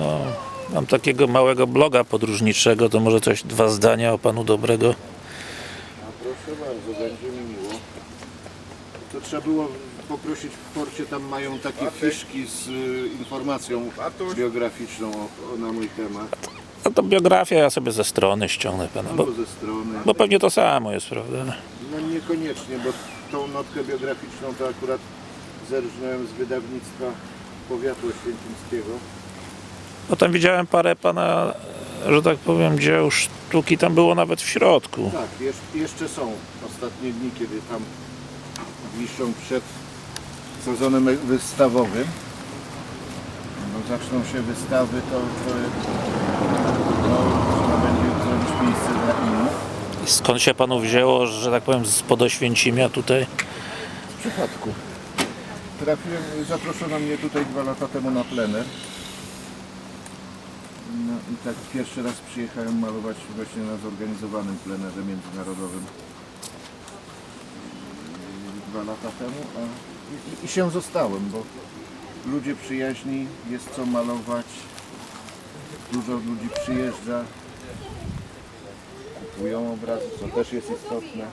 No, mam takiego małego bloga podróżniczego, to może coś, dwa zdania o Panu Dobrego. A proszę bardzo, będzie mi miło. To trzeba było poprosić w porcie, tam mają takie fiszki z y, informacją biograficzną o, o, na mój temat. No to biografia ja sobie ze strony ściągnę Pana, bo, Albo ze strony. bo pewnie to samo jest, prawda? No niekoniecznie, bo tą notkę biograficzną to akurat zerżnąłem z wydawnictwa Powiatu Oświęcimskiego. No tam widziałem parę Pana, że tak powiem, dzieł sztuki, tam było nawet w środku. Tak, jeszcze, są ostatnie dni, kiedy tam wiszą przed sezonem wystawowym. No, zaczną się wystawy, to, to, to trzeba będzie zrobić miejsce dla innych. Skąd się Panu wzięło, że tak powiem, spod Oświęcimia tutaj? W przypadku. Trafiłem, zaproszono mnie tutaj dwa lata temu na plener. No i tak pierwszy raz przyjechałem malować właśnie na zorganizowanym plenerze międzynarodowym. Dwa lata temu, a i, i się zostałem, bo ludzie przyjaźni, jest co malować. Dużo ludzi przyjeżdża, kupują obrazy, co też jest istotne.